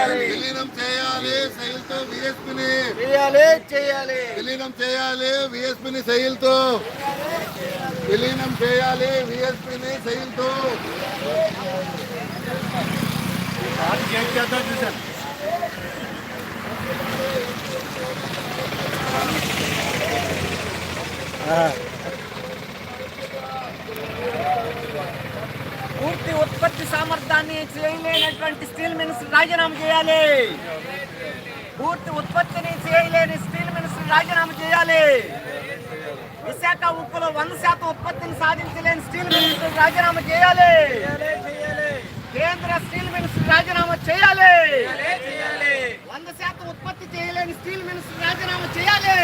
చేయాలి. విలీనం చేయాలి శైలితో విఎస్పిని చేయాలి చేయాలి. విలీనం చేయాలి విఎస్పిని శైలితో. విలీనం చేయాలి విఎస్పిని శైలితో. పూర్తి ఉత్పత్తి సామర్థ్యాన్ని చేయలేనటువంటి స్టీల్ మిల్స్ రాజీనామా చేయాలి. పూర్తి ఉత్పత్తిని చేయలేని స్టీల్ మిల్స్ రాజీనామా చేయాలి. విశాఖ ఉక్కులో వంద శాతం ఉత్పత్తిని సాధించలేని స్టీల్ మిల్స్ రాజీనామా చేయాలి. కేంద్ర స్టీల్ మిల్స్ రాజీనామా చేయాలి. వంద శాతం ఉత్పత్తి చేయలేని స్టీల్ మిల్స్ రాజీనామా చేయాలి.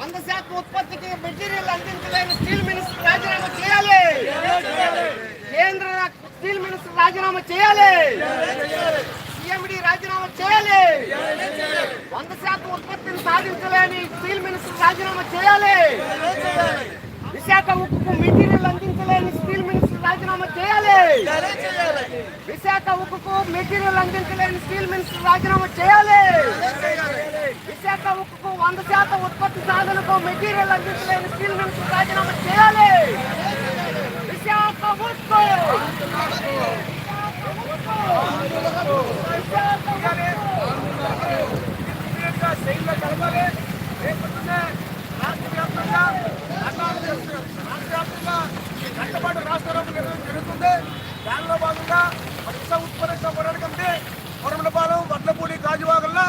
వంద శాతం ఉత్పత్తికి మెటీరియల్ అందించలేని స్టీల్ మిల్స్ రాజీనామా చేయాలి. కేంద్ర స్టీల్ మిల్స్ రాజీనామా చేయాలి. సిఎండి రాజీనామా చేయాలి. వంద శాతం ఉత్పత్తిని సాధించలేని స్టీల్ మిల్స్ రాజీనామా చేయాలి. విశాఖ ఉక్కుకు మెటీరియల్ అందించలేని రాజీనామా చేయాలి. విశాఖ ఉక్కుకు మెటీరియల్ అందించలేని స్టీల్ మిల్స్ రాజీనామా చేయాలి. విశాఖ ఉక్కుకు వంద శాతం ఉత్పత్తి సాధనకు మెటీరియల్ అందించలేని స్టీల్ మిల్స్ రాజీనామా చేయాలి. విశాఖ ఉక్కు కట్టబాటు రాష్ట్రంలో నిర్వహణ జరుగుతుంది దానిలో భాగంగా పక్ష ఉత్పత్తి పోరాటకంటే కొరమలపాలెం వడ్లపూడి గాజువాగల్లో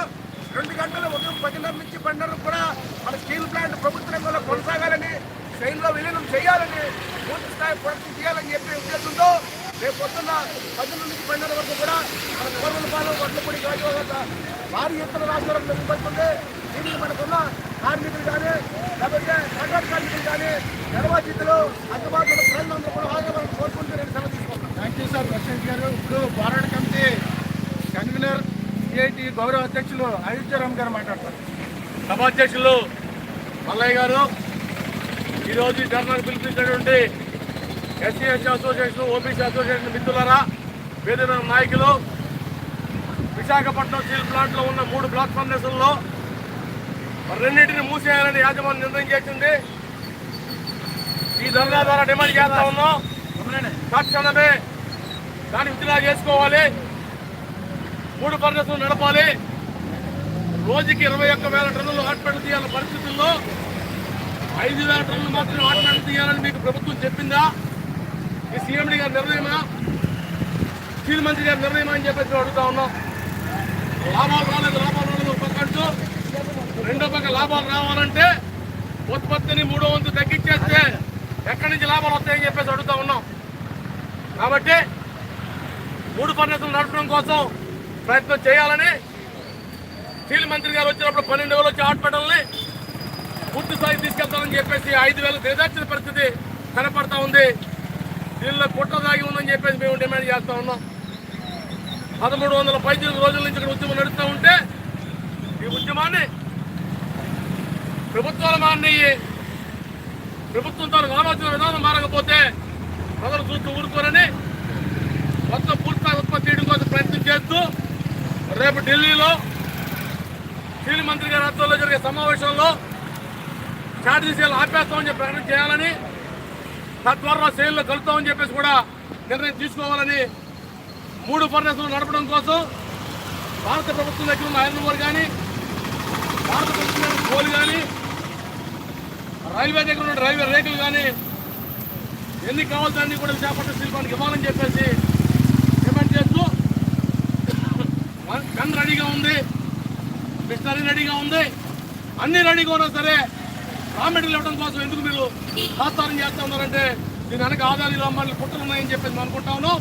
రెండు గంటలు ఉదయం పదిన్నర నుంచి పన్నెండు కూడా మన స్టీల్ ప్లాంట్ ప్రభుత్వ రంగంలో కొనసాగాలని ట్రైన్లో విలీనం చేయాలని పూర్తి స్థాయి ప్రొడక్షన్ చేయాలని చెప్పే ఉద్దేశంతో రేపు పొద్దున్న పదిన్నర నుంచి పన్నెండు వరకు కూడా మన కొరమలపాలెం వడ్లపూడి గాజువాగ భారీ ఎత్తున రాష్ట్రం నిర్వహిస్తుంది దీనికి మనకున్న కార్మికులు కానీ లేకపోతే కాంట్రాక్ట్ కార్మికులు కానీ నిర్వాచితులు అందుబాటులో ప్రజలందరూ కూడా హాజరు కోరుకుంటూ నేను సెలవు యూ సార్ ప్రెసిడెంట్ గారు ఇప్పుడు పోరాట కమిటీ కన్వీనర్ సిఐటి గౌరవ అధ్యక్షులు అయోధ్యరామ్ గారు మాట్లాడతారు. సభాధ్యక్షులు మల్లయ్య గారు ఈరోజు ఈ ధర్నాకు పిలిపించినటువంటి ఎస్సీ అసోసియేషన్ ఓబీసీ అసోసియేషన్ మిత్రులరా వేదిక నాయకులు విశాఖపట్నం స్టీల్ ప్లాంట్లో ఉన్న మూడు బ్లాక్ ఫర్నేషన్లో రెండింటిని మూసేయాలని యాజమాన్యం నిర్ణయం చేసింది. ఈ ధర్నా ద్వారా డిమాండ్ చేస్తా ఉన్నాం. తక్షణమే దాన్ని విత్డ్రా చేసుకోవాలి. మూడు ఫర్నేసులు నడపాలి. రోజుకి ఇరవై ఒక్క వేల టన్నులు హాస్పిటల్ తీయాల పరిస్థితుల్లో ఐదు వేల టన్నులు మాత్రమే హాస్పిటల్ తీయాలని మీకు ప్రభుత్వం చెప్పిందా? ఈ సీఎండి గారి నిర్ణయమా? స్టీల్ మంత్రి గారి నిర్ణయమా అని చెప్పేసి అడుగుతా ఉన్నాం. లాభాలు రాలేదు లాభాలు రాలేదు ఒక అంటూ. రెండో పక్క లాభాలు రావాలంటే ఉత్పత్తిని మూడో వంతు తగ్గించేస్తే ఎక్కడి నుంచి లాభాలు వస్తాయని చెప్పేసి అడుగుతా ఉన్నాం. కాబట్టి మూడు ఫర్నేసులు నడపడం కోసం ప్రయత్నం చేయాలని స్టీల్ మంత్రి గారు వచ్చినప్పుడు పన్నెండు వేలు వచ్చి హాస్పిటల్ని పూర్తి స్థాయి తీసుకెళ్తానని చెప్పేసి ఐదు వేలు దిగదార్చిన పరిస్థితి కనపడతా ఉంది. దీనిలో కుట్ర దాగి ఉందని చెప్పేసి మేము డిమాండ్ చేస్తూ ఉన్నాం. పదమూడు వందల పైసలు రోజుల నుంచి ఇక్కడ ఉద్యమం నడుస్తూ ఉంటే ఈ ఉద్యమాన్ని ప్రభుత్వాలు మారినయ్యి ప్రభుత్వంతో ఆలోచన విధానం మారకపోతే ప్రజలు చూస్తూ ఊరుకోరని మొత్తం పూర్తిస్థాయి ఉత్పత్తి చేయడం కోసం ప్రయత్నం చేస్తూ రేపు ఢిల్లీలో స్టీల్ మంత్రి గారి ఆధ్వర్యంలో జరిగే సమావేశంలో చార్జీసీలు ఆపేస్తామని చెప్పి ప్రకటన చేయాలని తద్వారా సేల్లో కలుపుతామని చెప్పేసి కూడా నిర్ణయం తీసుకోవాలని మూడు ఫర్నెస్లు నడపడం కోసం భారత ప్రభుత్వం దగ్గర ఉన్న ఐరన్ ఓర్ కానీ భారత ప్రభుత్వం దగ్గర కోల్ కానీ రైల్వే దగ్గర ఉన్న రైల్వే రేకులు కానీ ఎన్ని కావాల్సిన కూడా విశాఖపట్నం శిల్పానికి ఇవ్వాలని చెప్పేసి డిమాండ్ చేస్తూ గన్ రెడీగా ఉంది. మిషనరీ రెడీగా ఉంది. అన్ని రెడీగా ఉన్నా సరే. రా మెటీరియల్ ఇవ్వడం కోసం ఎందుకు మీరు ఆస్థానం చేస్తా ఉన్నారంటే దీని వెనక ఆదాయాలు అమ్మాయిలు కుట్రలు ఉన్నాయని చెప్పేసి మేము అనుకుంటా ఉన్నాం.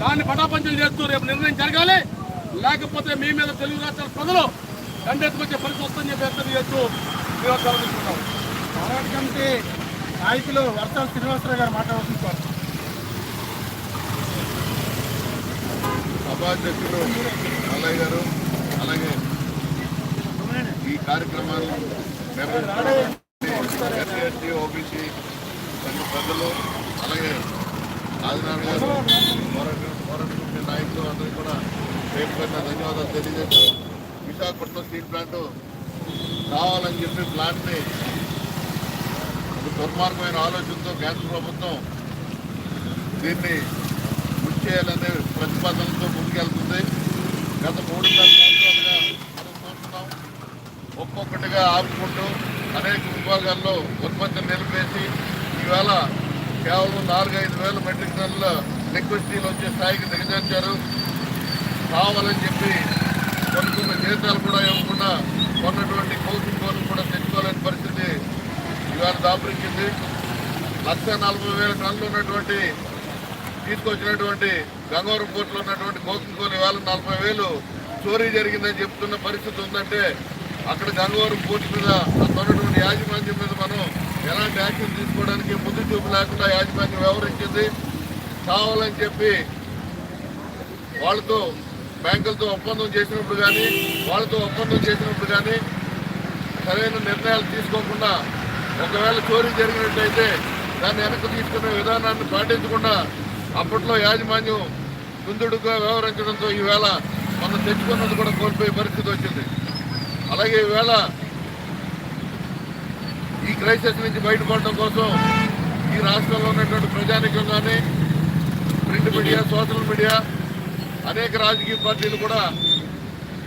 దాన్ని పటాపంచలు చేస్తూ రేపు నిర్ణయం జరగాలి. లేకపోతే మీ మీద తెలుగు రాష్ట్రాల ప్రజలు దండెత్తుకొచ్చే పరిస్థితి వస్తుందని చెప్పి హెచ్చరిక చేస్తూ మేము సెలవు తీసుకుంటాం పోరాట కమిటీ నాయకులు వర్షాల శ్రీనివాసరావు గారు మాట్లాడుతుంది సార్. సభాధ్యక్షులు మల్లయ్య గారు అలాగే ఈ కార్యక్రమాలు ఎస్సీ ఓబీసీ సంఘ ప్రజలు అలాగే ఆదినారాయణ గారు పోరాటం నాయకులు అందరూ కూడా పేరు ధన్యవాదాలు తెలియజేస్తూ విశాఖపట్నం స్టీల్ ప్లాంట్ కావాలని చెప్పి ప్లాంట్ని దుర్మార్గమైన ఆలోచనతో కేంద్ర ప్రభుత్వం దీన్ని కృషి చేయాలనే ప్రతిపాదనతో ముందుకెళ్తుంది. గత మూడున్నర సంవత్సరాలుగా మనం చూస్తున్నాం. ఒక్కొక్కటిగా ఆపుకుంటూ అనేక విభాగాల్లో ఉత్పత్తిని నిలిపేసి ఈవేళ కేవలం నాలుగైదు వేల మెట్రిక్ టన్నుల లిక్విడ్ స్టీల్ వచ్చే స్థాయికి దిగజార్చారు. కావాలని చెప్పి కొనుక్కున్న జీతాలు కూడా ఇవ్వకుండా కొన్నటువంటి కోచింగ్ కోర్లు కూడా తెచ్చుకోలేని పరిస్థితి ఇవాళ దాపురించింది. లక్ష నలభై వేల టన్నులు ఉన్నటువంటి తీసుకొచ్చినటువంటి గంగవరం పోర్టులో ఉన్నటువంటి కోకింగ్ కోల్ ఇవాళ నలభై వేలు చోరీ జరిగిందని చెప్తున్న పరిస్థితి ఉందంటే అక్కడ గంగవరం పోర్టు మీద అక్కడ యాజమాన్యం మీద మనం ఎలాంటి యాక్షన్ తీసుకోవడానికి ముందు చూపు లేకుండా యాజమాన్యం వ్యవహరించింది. కావాలని చెప్పి వాళ్ళతో బ్యాంకులతో ఒప్పందం చేసినప్పుడు కానీ వాళ్ళతో ఒప్పందం చేసినప్పుడు కానీ సరైన నిర్ణయాలు తీసుకోకుండా ఒకవేళ చోరీ జరిగినట్టయితే దాన్ని వెనక్కి తీసుకునే విధానాన్ని పాటించకుండా అప్పట్లో యాజమాన్యం కుందుడుగా వ్యవహరించడంతో ఈవేళ మనం తెచ్చుకున్నది కూడా కోల్పోయే పరిస్థితి వచ్చింది. అలాగే ఈవేళ ఈ క్రైసిస్ నుంచి బయటపడడం కోసం ఈ రాష్ట్రంలో ఉన్నటువంటి ప్రజానికం కానీ ప్రింట్ మీడియా సోషల్ మీడియా అనేక రాజకీయ పార్టీలు కూడా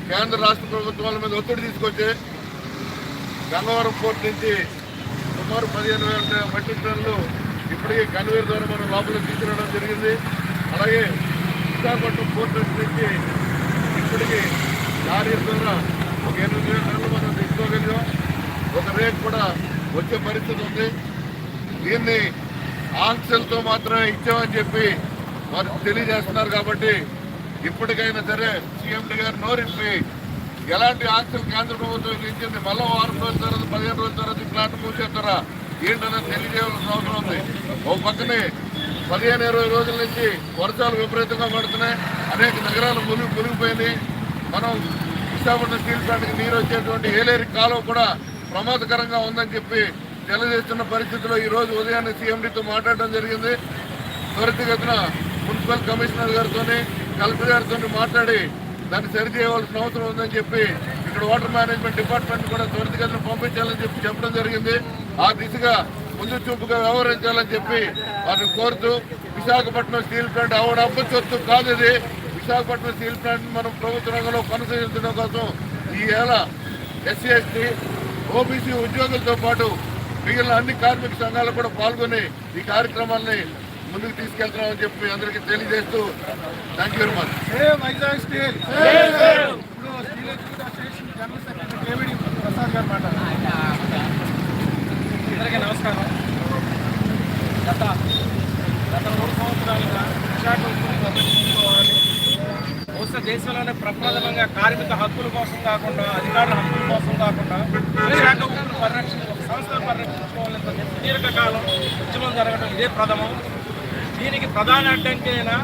కేంద్ర రాష్ట్ర ప్రభుత్వాల మీద ఒత్తిడి తీసుకొచ్చి గంగవరం పోర్ట్ నుంచి సుమారు పదిహేను వేల మెట్రిక్ టన్నులు ఇప్పటికే కన్వేర్ ద్వారా మనం లోపలికి తీసుకురావడం జరిగింది. అలాగే విశాఖపట్నం పోర్ట్ నుంచి ఇప్పటికి లారీ ద్వారా ఒక ఎనిమిది వేల టన్నులు మనం తీసుకోగలిగాం. ఒక రేట్ కూడా వచ్చే పరిస్థితి ఉంది. దీన్ని ఆంక్షలతో మాత్రమే ఇచ్చామని చెప్పి వారు తెలియజేస్తున్నారు కాబట్టి ఇప్పటికైనా సరే సీఎండి గారు నోరింపి ఎలాంటి ఆంక్షలు కేంద్ర ప్రభుత్వం ఇచ్చింది? మళ్ళీ వారం రోజుల తర్వాత పదిహేను రోజుల తర్వాత ఈ ప్లాంట్ మూసేస్తారా? ఏంటనేది తెలియజేయాల్సిన అవసరం ఉంది. ఒక పక్కనే పదిహేను ఇరవై రోజుల నుంచి వర్షాలు విపరీతంగా పడుతున్నాయి. అనేక నగరాలు మునిగి మునిగిపోయింది. మనం విశాఖపట్నం స్టీల్ ప్లాంట్కి నీరు వచ్చేటువంటి ఏలేరి కాలువ కూడా ప్రమాదకరంగా ఉందని చెప్పి తెలియజేస్తున్న పరిస్థితిలో ఈ రోజు ఉదయాన్నే సీఎండీతో మాట్లాడడం జరిగింది. త్వరితగతిన మున్సిపల్ కమిషనర్ గారితో కలెక్టర్ గారితో మాట్లాడి దాన్ని సరిచేయవలసిన అవసరం ఉందని చెప్పి ఇక్కడ వాటర్ మేనేజ్మెంట్ డిపార్ట్మెంట్ కూడా త్వరితగతిన పంపించాలని చెప్పి చెప్పడం జరిగింది. ఆ దిశగా ముందు చూపుగా వ్యవహరించాలని చెప్పి వారిని కోరుతూ విశాఖపట్నం స్టీల్ ప్లాంట్ ఆవిడ అబ్బచొత్తు కాదు ఇది. విశాఖపట్నం స్టీల్ ప్లాంట్ మనం ప్రభుత్వ రంగంలో కొనసాగించడం కోసం ఈ ఏళ ఎస్సీ ఎస్టీ ఓబీసీ ఉద్యోగులతో పాటు మిగిలిన అన్ని కార్మిక సంఘాలు కూడా పాల్గొని ఈ కార్యక్రమాల్ని ముందుకు తీసుకెళ్తున్నామని చెప్పి అందరికీ తెలియజేస్తూ thank you very much Vizag steel. General secretary Prasad గారు మాట్లాడారు అందరికీ నమస్కారం. గత గత మూడు సంవత్సరాలుగా విశాఖ ఉక్కుని బహుశా దేశంలోనే ప్రప్రథమంగా కార్మిక హక్కుల కోసం కాకుండా అధికారుల హక్కుల కోసం కాకుండా విశాఖ ఉక్కును పరిరక్షణ ఒక సంస్థను పరిరక్షించుకోవాలని దీర్ఘకాలం ఉద్యమం జరగడం ఇదే ప్రథమం. దీనికి ప్రధాన అడ్డంకి అయినా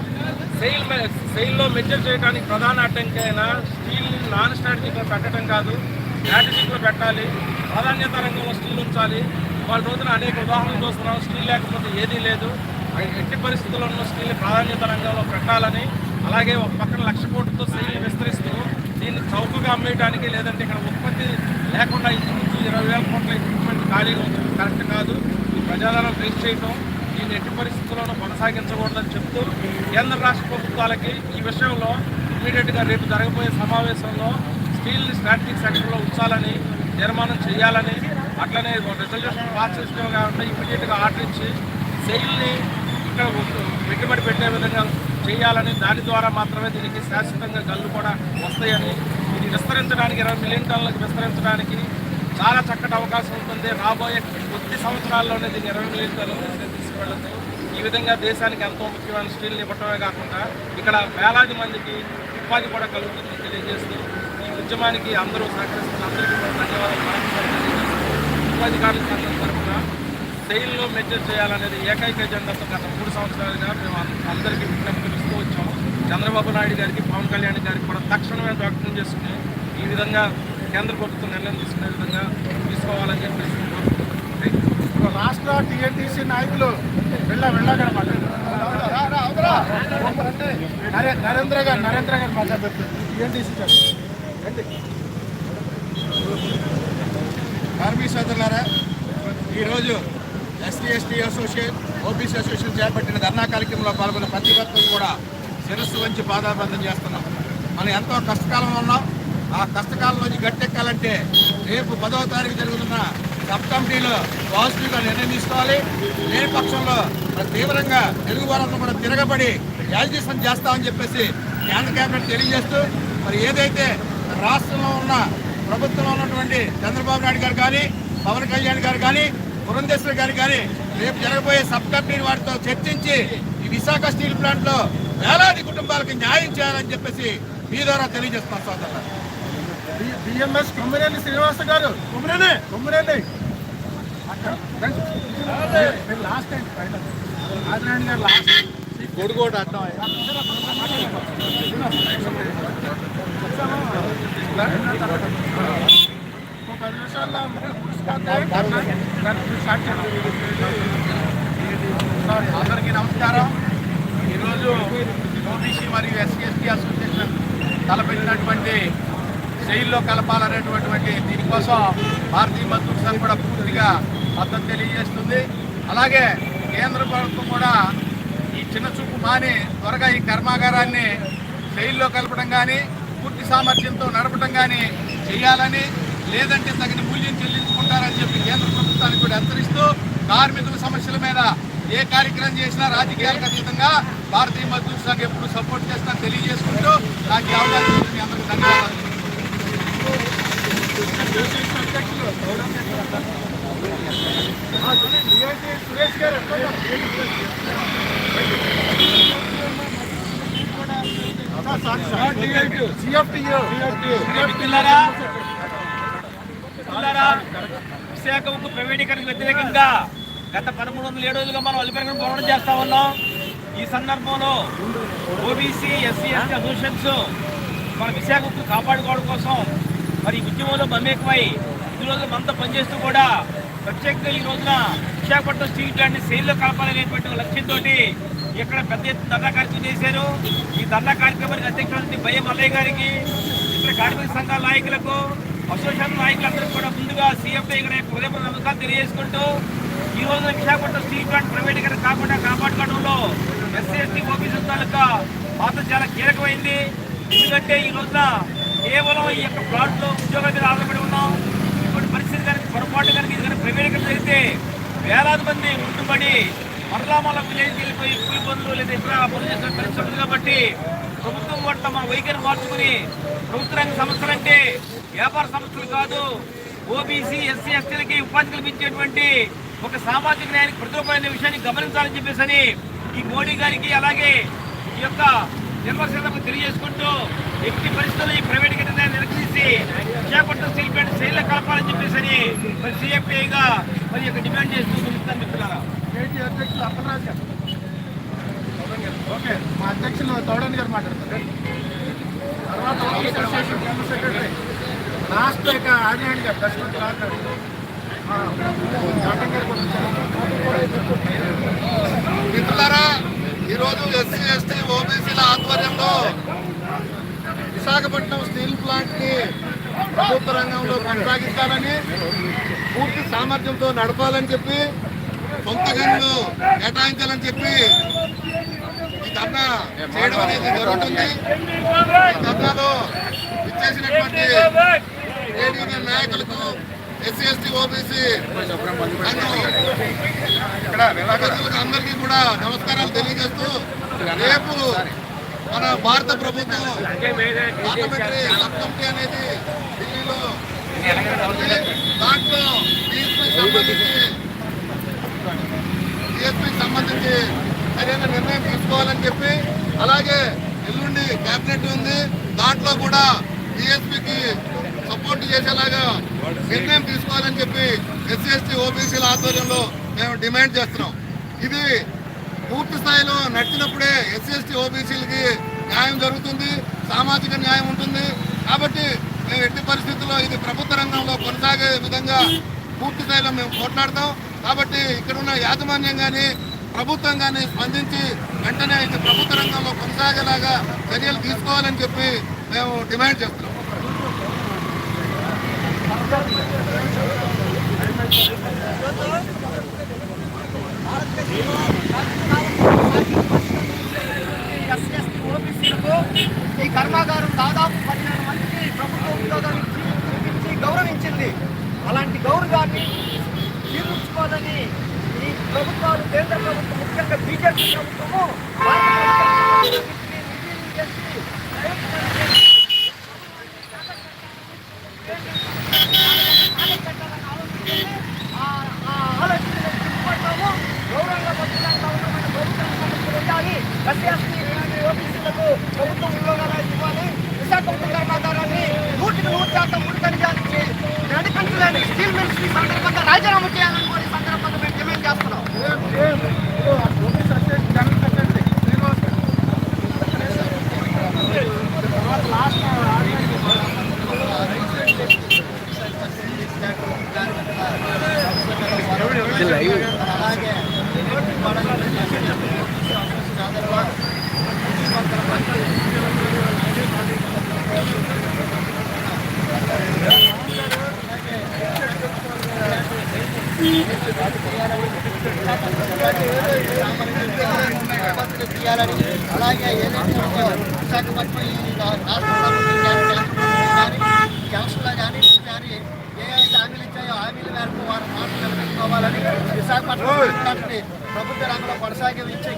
సెయిల్ సెయిల్లో మెజర్ చేయడానికి ప్రధాన అడ్డంకి అయినా స్టీల్ నాన్ స్ట్రాటజిక్లో పెట్టడం కాదు స్ట్రాటజిక్లో పెట్టాలి ప్రాధాన్యత రంగంలో స్టీల్ ఉంచాలి వాళ్ళ రోజున అనేక ఉదాహరణలు చూస్తున్నాం. స్టీల్ లేకపోతే ఏదీ లేదు. ఎట్టి పరిస్థితుల్లో స్టీల్ ప్రాధాన్యత రంగంలో పెట్టాలని అలాగే ఒక పక్కన లక్ష కోట్లతో సెయిల్ విస్తరిస్తూ దీన్ని చౌకగా అమ్మేయడానికి లేదంటే ఇక్కడ ఉత్పత్తి లేకుండా ఇంచుమించు ఇరవై వేల కోట్ల ఎక్విప్మెంట్ ఖాళీగా ఉంటుంది కరెక్ట్ కాదు. ఈ ప్రజాధనం వేస్ట్ చేయటం దీన్ని ఎట్టి పరిస్థితుల్లోనూ కొనసాగించకూడదని చెప్తూ కేంద్ర రాష్ట్ర ప్రభుత్వాలకి ఈ విషయంలో ఇమీడియట్గా రేపు జరగబోయే సమావేశంలో స్టీల్ని స్ట్రాటజిక్ సెక్టర్లో ఉంచాలని తీర్మానం చేయాలని అట్లనే రిజల్యూషన్ పాస్ కాకుండా కాబట్టి ఇమీడియట్గా ఆర్డర్ ఇచ్చి సెయిల్ని ఇక్కడ పెట్టుబడి పెట్టే విధంగా చేయాలని దాని ద్వారా మాత్రమే దీనికి శాశ్వతంగా గల్లు కూడా వస్తాయని ఇది విస్తరించడానికి ఇరవై మిలియన్ టన్నులకు విస్తరించడానికి చాలా చక్కటి అవకాశం ఉంటుంది. రాబోయే కొద్ది సంవత్సరాల్లోనే దీన్ని ఇరవై మిలియన్ టన్నులు తీసుకెళ్ళచ్చు ఈ విధంగా దేశానికి ఎంతో ముఖ్యమైన స్టీల్ని ఇవ్వటమే కాకుండా ఇక్కడ వేలాది మందికి ఉపాధి కూడా కలుగుతుందని తెలియజేస్తూ ఈ ఉద్యమానికి అందరూ సహకరిస్తున్న అందరికీ ధన్యవాదాలు. ఉన్నతాధికారుల సంఘం తరఫున సెయిల్లో మెజర్ చేయాలనేది ఏకైక ఎజెండాతో గత మూడు సంవత్సరాలుగా మేము అందరికీ విజ్ఞప్తులు ఇస్తూ వచ్చాము చంద్రబాబు నాయుడు గారికి పవన్ కళ్యాణ్ గారికి కూడా తక్షణమే వ్యక్తం చేసుకుని ఈ విధంగా కేంద్ర ప్రభుత్వం నిర్ణయం తీసుకునే విధంగా తీసుకోవాలని చెప్పేసి రాష్ట్ర టీఎన్టీసీ నాయకులు వెళ్ళ వెళ్ళగా నరేంద్ర గారు నరేంద్ర గారు మాట్లాడుతున్నారు టీఎన్టీసీ కార్మిక సోదరులారా ఈరోజు ST ST association OBC association చేపట్టిన ధర్నా కార్యక్రమంలో పాల్గొన్న ప్రతి ఒక్కరు కూడా శిరస్సు వంచి పాదాబంధం చేస్తున్నాం. మనం ఎంతో కష్టకాలంలో ఉన్నాం. ఆ కష్టకాలం నుంచి గట్టెక్కాలంటే రేపు పదవ తారీఖు జరుగుతున్న సబ్ కమిటీలో పాజిటివ్గా నిర్ణయం తీసుకోవాలి. లేని పక్షంలో తీవ్రంగా తెలుగు వారంతా కూడా తిరగబడి యాజిషన్ చేస్తామని చెప్పేసి కేంద్ర కేబినెట్ తెలియజేస్తూ మరి ఏదైతే రాష్ట్రంలో ఉన్న ప్రభుత్వంలో ఉన్నటువంటి చంద్రబాబు నాయుడు గారు కానీ పవన్ కళ్యాణ్ గారు కానీ పురంధేశ్వరి గారు కానీ రేపు జరగబోయే సబ్ కమిటీ వారితో చర్చించి ఈ విశాఖ స్టీల్ ప్లాంట్లో వేలాది కుటుంబాలకు న్యాయం చేయాలని చెప్పేసి మీ ద్వారా తెలియజేస్తున్నాం సోదరులు బిఎంఎస్ కొమ్మరేని శ్రీనివాస గారు కొమ్మరేని కొమ్మరేని లాస్ట్ టైం గారు లాస్ట్ ఒక పది నిమిషాల్లో అందరికీ నమస్కారం. ఈరోజు ఓబీసీ మరియు ఎస్సీఎస్టీ అసోసియేషన్ తలపెట్టినటువంటి శైలిలో కలపాలనేటువంటి దీనికోసం భారతీయ మజ్దూర్ సంఘ్ కూడా పూర్తిగా మద్దతు తెలియజేస్తుంది. అలాగే కేంద్ర ప్రభుత్వం కూడా ఈ చిన్న చూపు మాని త్వరగా ఈ కర్మాగారాన్ని శైలిలో కలపడం కానీ పూర్తి సామర్థ్యంతో నడపడం కానీ చేయాలని లేదంటే తగిన మూల్యం చెల్లించుకుంటారని చెప్పి కేంద్ర ప్రభుత్వానికి కూడా హెచ్చరిస్తూ కార్మికుల సమస్యల మీద ఏ కార్యక్రమం చేసినా రాజకీయాలకు అతీతంగా భారతీయ మజ్దూర్ సంఘ్ ఎప్పుడు సపోర్ట్ చేస్తా తెలియజేసుకుంటూ నాకు ఈ అవకాశం మీ అందరికీ ధన్యవాదాలు. సురేష్ గారు విశాఖ ఉక్కు ప్రైవేటీకరణకు వ్యతిరేకంగా గత పదమూడు వందల ఏడు రోజులుగా మనం అలిపెరగడం పోరాటం చేస్తా ఉన్నాం. ఈ సందర్భంలో ఓబీసీ ఎస్సీ ఎస్టీ అసోసియేషన్స్ మన విశాఖ ఉక్కు కాపాడుకోవడం కోసం మరి ఉద్యమంలో మమేకమై ఈ రోజు మనతో పనిచేస్తూ కూడా ప్రత్యేకంగా ఈ రోజున విశాఖపట్నం స్టీల్ ప్లాంట్ని సేల్లో కలపాలనేటువంటి లక్ష్యంతో ఇక్కడ పెద్ద ఎత్తున ధర్నా కార్యక్రమం చేశారు. ఈ ధర్నా కార్యక్రమానికి అధ్యక్షుడు భయ మల్లయ్య గారికి ఇక్కడ కార్మిక సంఘాల నాయకులకు అసోసియేషన్ నాయకులందరూ కూడా ముందుగా సీఎంపై ఇక్కడ హృదయపూర్వక నమ్మకాలు తెలియజేసుకుంటూ ఈ రోజున విశాఖపట్నం స్టీల్ ప్లాంట్ ప్రైవేటీకరణ కాకుండా కాపాడుకోవడంలో ఎస్సీ ఎస్టీ ఓబీసీ తాలూకా పాత్ర చాలా కీలకమైంది. ఎందుకంటే ఈ రోజున కేవలం ఈ యొక్క ప్లాంట్లో ఉద్యోగాల మీద ఆధారపడి ఉన్నాం. ఇటువంటి పరిస్థితి కనుక పొరపాటు కనుక ఇది కనుక ప్రైవేటీకరణ జరిగితే వేలాది మంది ముందుపడి మరలా మళ్ళా విలేజ్కి వెళ్ళిపోయి కూలి పనులు లేదా ఇతర పనులు చేసిన కాబట్టి ప్రభుత్వం పట్ల మన వైఖరి మార్చుకుని ప్రభుత్వ రంగ సంస్థలు అంటే వ్యాపార సంస్థలు కాదు ఓబీసీ ఎస్సీ ఎస్టీలకి ఉపాధి కల్పించేటువంటి ఒక సామాజిక న్యాయానికి ప్రతిరూపమైన విషయాన్ని గమనించాలని చెప్పేసి ఈ మోడీ గారికి అలాగే ఈ యొక్క నిర్వహణకు తెలియజేసుకుంటూ ఎట్టి పరిస్థితుల్లో ఈ ప్రైవేట్ నిర్ణయాన్ని నిరసిసి విశాఖపట్నం స్టీల్ ప్లాంట్ శైలిలో కలపాలని చెప్పేసి మరి సిఎఫ్ఐగా మరి యొక్క డిమాండ్ చేస్తూ అధ్యక్షులు అప్పలరాజు గారు ఓకే మా అధ్యక్షులు తౌడన్ గారు మాట్లాడతారు. తర్వాత అసోసియేషన్ జనరల్ సెక్రటరీ లాస్ట్ ఇక ఆదినారాయణ గారు ప్రెసిడెంట్ మాట్లాడారు మిత్రులారా ఈరోజు ఎస్సీ ఎస్టీ ఓబీసీల ఆధ్వర్యంలో విశాఖపట్నం స్టీల్ ప్లాంట్ని ప్రభుత్వ రంగంలో కొనసాగించాలని పూర్తి సామర్థ్యంతో నడపాలని చెప్పి సొంత గనులు కేటాయించాలని చెప్పి ఈ ధర్నా చేయడం అనేది జరుగుతుంది. ఈ ధర్నాలో ఇచ్చేసినటువంటి ట్రేడ్ యూనియన్ నాయకులకు ఎస్సీ ఎస్టీ ఓబీసీ ఇక్కడ అందరికీ కూడా నమస్కారాలు తెలియజేస్తూ రేపు మన భారత ప్రభుత్వం పార్లమెంటరీ సబ్ కమిటీ అనేది ఢిల్లీలో దాంట్లో సంబంధించి DSP సంబంధించి సరైన నిర్ణయం తీసుకోవాలని చెప్పి అలాగే ఎల్లుండి కేబినెట్ ఉంది దాంట్లో కూడా డిఎస్పికి సపోర్ట్ చేసేలాగా నిర్ణయం తీసుకోవాలని చెప్పి ఎస్సీ ఎస్టీ ఓబీసీల ఆధ్వర్యంలో మేము డిమాండ్ చేస్తున్నాం. ఇది పూర్తి స్థాయిలో నడిచినప్పుడే ఎస్సీ ఎస్టీ ఓబీసీలకి న్యాయం జరుగుతుంది సామాజిక న్యాయం ఉంటుంది. కాబట్టి మేము ఎట్టి పరిస్థితుల్లో ఇది ప్రభుత్వ రంగంలో కొనసాగే విధంగా పూర్తి స్థాయిలో మేము పోట్లాడతాం. కాబట్టి ఇక్కడ ఉన్న యాజమాన్యం కానీ ప్రభుత్వం కానీ స్పందించి వెంటనే ఇది ప్రభుత్వ రంగంలో కొనసాగేలాగా చర్యలు తీసుకోవాలని చెప్పి మేము డిమాండ్ చేస్తున్నాం. ఈ కర్మాగారం దాదాపు పన్నెండు మందికి ప్రభుత్వ ఉద్యోగాలు గౌరవించింది. అలాంటి గౌరవాన్ని చేసుకోవాలని ఈ ప్రభుత్వాలు కేంద్ర ప్రభుత్వం ముఖ్యంగా బీజేపీ ప్రభుత్వము భారత ప్రభుత్వానికి చేసి ప్రైవేట్ చేసి ఆ ఆ ఆలోచనలు తీసుకుంటాము గౌరవంగా బతకడానికి అవసరమైన ప్రభుత్వం సమస్యలు ఉండాలి ఎస్సీ ఎస్టీ ఓబీసీలకు ప్రభుత్వం ఉద్యోగాలు ఇవ్వాలి విశాఖ ఉక్కు కర్మాగారాన్ని నూటికి నూరు శాతం ముడి ఖనిజానికి నడిపించలేని స్టీల్ మిల్స్ ఈ సందర్భంగా రాజీనామా చేయాలని కూడా ఈ సందర్భంగా మేము డిమాండ్ చేస్తున్నాం చేయాలని అలాగే ఏదైతే విశాఖపట్నం ఈ రాష్ట్ర కానీ కానీ ఏ హామీలు ఇచ్చాయో హామీల మేరకు వారి మాట నిలబెట్టుకోవాలని విశాఖపట్నం ప్రభుత్వ రంగంలో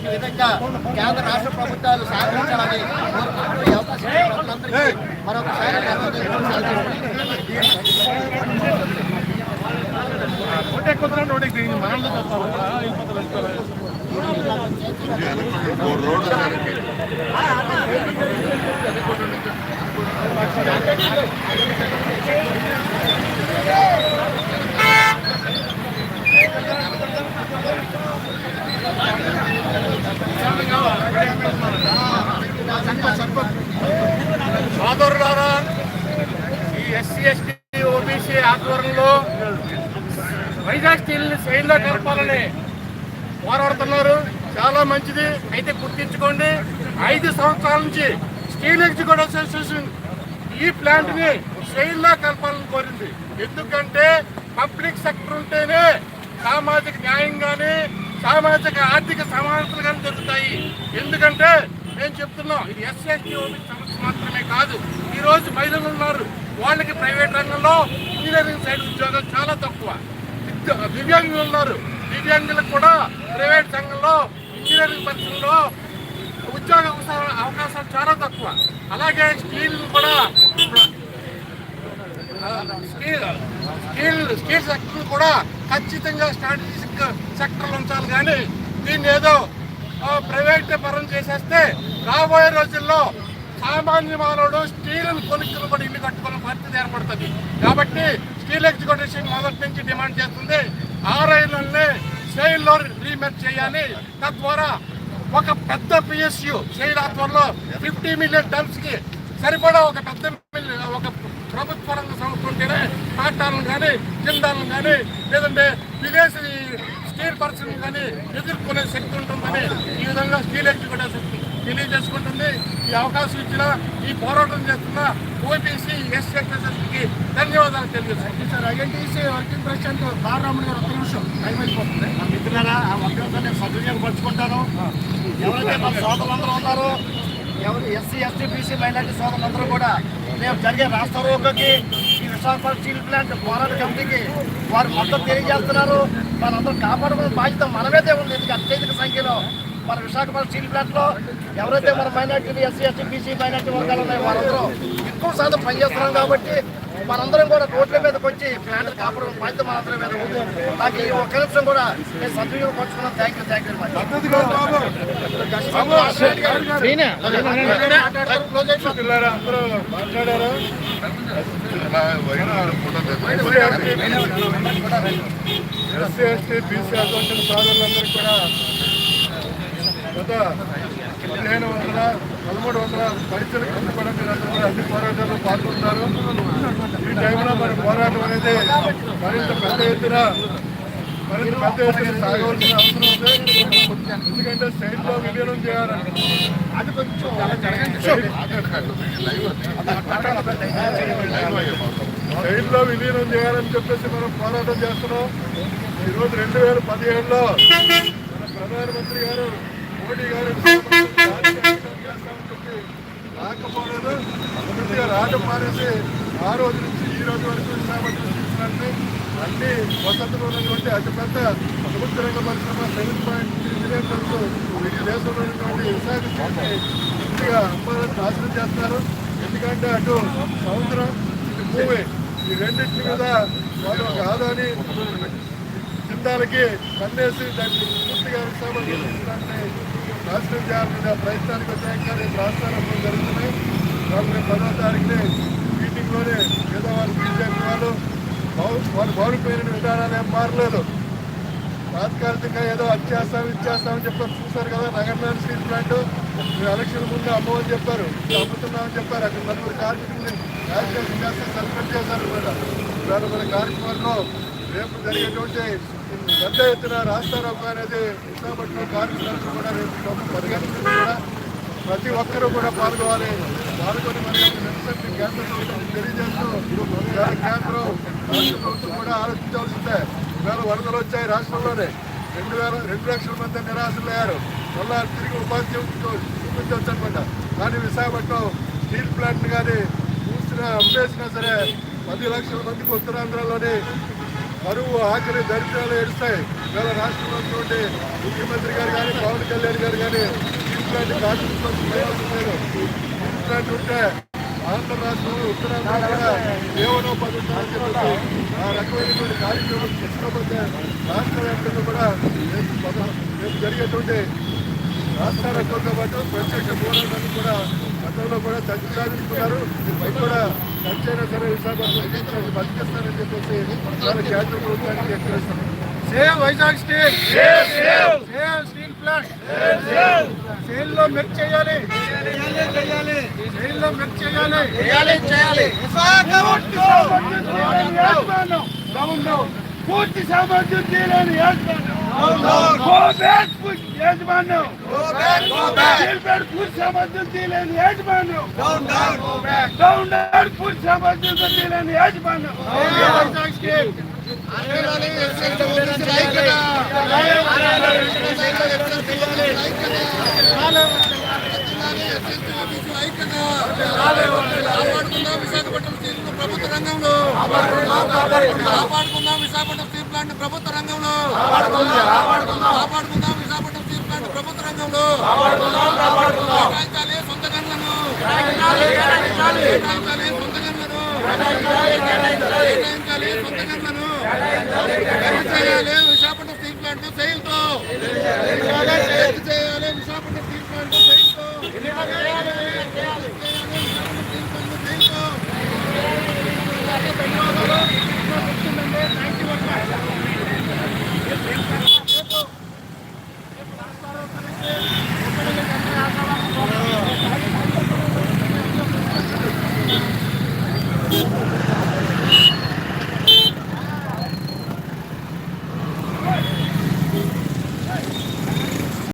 విధంగా కేంద్ర రాష్ట్ర ప్రభుత్వాలు సహకరించాలని కోరుకుంటూ అవకాశం ప్రజలందరికీ మరొకసారి రోడ్డు సోదరులారా ఈ ఎస్సీ ఎస్టీ ఓబీసీ ఆధ్వర్యంలో వైజాగ్ స్టీల్ శైలిలో కలపాలని పోరాడుతున్నారు చాలా మంచిది అయితే గుర్తించుకోండి ఐదు సంవత్సరాల నుంచి స్టీల్ ఎగ్జిక్యూటివ్ అసోసియేషన్ ఈ ప్లాంట్ని శైలిలో కలపాలని కోరింది. ఎందుకంటే పబ్లిక్ సెక్టర్ ఉంటేనే సామాజిక న్యాయం కానీ సామాజిక ఆర్థిక సమానతలు కానీ జరుగుతాయి ఎందుకంటే నేను చెప్తున్నాం ఇది ఎస్ఎస్టీ ఓబీసీ సమస్య మాత్రమే కాదు. ఈరోజు మహిళలు ఉన్నారు. వాళ్ళకి ప్రైవేట్ రంగంలో ఇంజనీరింగ్ సైడ్ ఉద్యోగాలు చాలా తక్కువ. దివ్యాంగులు ఉన్నారు. దివ్యాంగులకు కూడా ప్రైవేట్ రంగంలో ఇంజనీరింగ్ పరిశ్రమలో ఉద్యోగ అవసర- అవకాశాలు చాలా తక్కువ. అలాగే స్టీల్ కూడా ఆ, స్టీల్ స్టీల్ స్టీల్ సెక్టర్ కూడా ఖచ్చితంగా స్ట్రాటజిక్ సెక్టర్లు ఉంచాలి. కానీ దీన్ని ఏదో ప్రైవేట్ పరం చేసేస్తే రాబోయే రోజుల్లో సామాన్య మానవుడు స్టీల్ కొనుక్కుని కూడా ఇల్లు కట్టుకున్న పరిస్థితి ఏర్పడుతుంది. కాబట్టి స్టీల్ ఎగ్జిక్యూటివ్ మొదటి నుంచి డిమాండ్ చేస్తుంది. ఆర్ఐలనే సెయిల్లో రీమెర్జ్ చేయాలి. తద్వారా ఒక పెద్ద పిఎస్యు శ్రీరాత్వంలో ఫిఫ్టీ మిలియన్ టన్స్కి సరిపడా ఒక పెద్ద ఒక ప్రభుత్వ రంగ సంస్థ ఉంటేనే టాటాలను కానీ జిందాలను కానీ లేదంటే విదేశీ స్టీల్ పరిశ్రమలు కానీ ఎదుర్కొనే శక్తి ఉంటుందని ఈ విధంగా స్టీల్ ఎగ్జిక్యూటివ్ శక్తి తెలియజేసుకుంటుంది. ఈ అవకాశం ఇచ్చిన ఈ పోరాటం చేస్తున్న ఓబీసీ ఎస్ఎస్ఎస్కి ధన్యవాదాలు తెలియజేస్తాను sir INTC working president Balaramudu గారు ఒక్క నిమిషం టైం అయిపోతుంది. మిత్రులారా ఆ వర్గంతో నేను సద్వినియోగపరుచుకుంటాను ఎవరైతే మన సోదరులందరూ ఉన్నారో ఎవరు ఎస్సీ ఎస్టీ బీసీ మైనార్టీ సోదరులందరూ కూడా రేపు జరిగే రాష్ట్ర ఈ విశాఖపట్నం స్టీల్ ప్లాంట్ పోరాట కమిటీకి వారు మొత్తం తెలియజేస్తున్నారు. మనందరూ కాపాడుకునే బాధ్యత మనమేదే ఉంది ఇది అత్యధిక సంఖ్యలో మన విశాఖపట్నం స్టీల్ ప్లాంట్లో ఎవరైతే మన minority SC ST BC minority వర్గాలు ఉన్నాయో వారందరూ ఎక్కువ శాతం పనిచేస్తున్నాం కాబట్టి మనందరం కూడా రోడ్ల మీదకి వచ్చి ప్లాంట్ కాపాడే బాధ్యత మనందరం మీద ఉంది. నాకు ఈ ఒక్క నిమిషం కూడా నేను సద్వినియోగం పంచుకున్నాను. Thank you thank you SC ST BC association సోదరులందరికీ కూడా. గత పదిహేను వందల పదమూడు వందల మీరందరూ కూడా అన్ని పోరాటాల్లో పాల్గొంటున్నారు ఈ టైంలో మన పోరాటం అనేది మరింత పెద్ద ఎత్తున మరింత పెద్ద ఎత్తున సాగవలసిన అవసరం ఉంది. ఎందుకంటే స్టేట్లో విలీనం చేయాలని. అది కొంచెం విలీనం చేయాలని చెప్పేసి మనం పోరాటం చేస్తున్నాం. ఈరోజు రెండు వేల పదిహేడులో మన ప్రధానమంత్రి గారు మోడీ గారు రాకపోలేదు. పూర్తిగా రావడం మానేసి ఆ రోజు నుంచి ఈ రోజు వరకు విశాఖపట్నం తీసుకురండి అన్ని వసతులు ఉన్నటువంటి అతిపెద్ద అభివృద్ధి రంగ పరిశ్రమ seven point three million tons ఈ దేశంలో ఉన్నటువంటి విశాఖ పూర్తిగా అమ్మాలని నాశనం చేస్తారు. ఎందుకంటే అటు సముద్రం ఇటు భూమి ఈ రెండింటి మీద వాళ్ళు ఒక ఆదాని జిందాలకి కన్నేసి దాన్ని పూర్తిగా విశాఖపట్నం నాశనం చేయాలనే ప్రయత్నానికి వ్యతిరేకంగా రేపు రాష్ట్రాలు జరుగుతున్నాయి వాళ్ళు రేపు పదో తారీఖునే మీటింగ్లోనే ఏదో వాళ్ళు బీజేపీ వాళ్ళు బాగు వాళ్ళు బాగుపోయిన విధానాలు ఏం మారలేదు. తాత్కాలికంగా ఏదో అది ఇచ్చేస్తామని చెప్పారు చూశారు కదా నగర్నాథ్ స్టీల్ ప్లాంట్. మీరు ఎలక్షన్ ముందు అమ్మమని చెప్పారు. అమ్ముతున్నామని చెప్పారు. అక్కడ నలుగురు కార్మికుల్ని కార్యక్రమం చేస్తే సస్పెండ్ చేశారు కూడా ఇవాళ మన కార్మికుల్లో రేపు జరిగేటువంటి పెద్ద ఎత్తున రాస్తారోకో అనేది విశాఖపట్నం కార్మికులందరూ కూడా రేపు పరిగణించి కూడా ప్రతి ఒక్కరూ కూడా పాల్గొవాలి పాల్గొని మరి నిరసన కేంద్ర ప్రభుత్వం తెలియజేస్తూ కేంద్రం రాష్ట్ర ప్రభుత్వం కూడా ఆలోచించాల్సిందే ఇవాళ వరదలు వచ్చాయి రాష్ట్రంలోనే. రెండు వేల రెండు లక్షల మంది నిరాశలయ్యారు. మళ్ళా తిరిగి ఉపాధి చూపించవచ్చు అనమాట కానీ విశాఖపట్నం స్టీల్ ప్లాంట్ కానీ చూసినా అమ్మేసినా సరే పది లక్షల మందికి ఉత్తరాంధ్రలోని కరువు ఆకలి దరిద్రాలు ఏడుస్తాయి. ఇవాళ రాష్ట్రంలో ఉన్నటువంటి ముఖ్యమంత్రి గారు కానీ పవన్ కళ్యాణ్ గారు కానీ ఇట్లాంటి రాష్ట్రం ఇట్లాంటి ఉంటే ఆంధ్ర రాష్ట్రంలో ఉత్తరాంధ్ర కూడా కేవలం పది ఆ రకమైనటువంటి కార్యక్రమం తీసుకోకపోతే రాష్ట్ర వ్యాప్తంగా కూడా రేపు పద- రేపు జరిగేటువంటి రాష్ట్ర రకంతో పాటు ప్రత్యక్ష పోరాటానికి కూడా గతంలో కూడా చర్చ సాధించుకున్నారు. కూడా చర్చ అయినా సరే విశాఖపట్నం బతికిస్తానని చెప్పేసి ఇవాళ కేంద్ర ప్రభుత్వానికి హెచ్చరిస్తున్నాం save Vizag steel. Save steel plant. సేల్లో మెర్చ్ చేయాలి. సేల్లో మెర్చ్ చేయాలి. చేయాలి చేయాలి. పూర్తి సామర్థ్యం తీయలేని యాజమాన్యం పూర్తి సామర్థ్యం తీయలేని యాజమాన్యం డౌన్ డౌన్ పూర్తి సామర్థ్యం తీయలేని యాజమాన్యం వైజాగ్ స్టీల్ కాపాడుకుందాం విశాఖపట్నం స్టీల్ ప్రభుత్వ రంగంలో కాపాడుకుందాం విశాఖపట్నం ప్లాంట్ ప్రభుత్వ రంగంలో కాపాడుకుందాం కాపాడుతున్నాం కాపాడుతున్నాం కాపాడుతున్నాం కేటాయించాలి సొంత గనులను. కేటాయించాలి విశాఖపట్నం స్టీల్ ప్లాంట్ సెయిల్తో చేయాలి. చేయాలి? విశాఖపట్నం స్టీల్ ప్లాంట్ సెయిల్తో thank you Oh, no, no.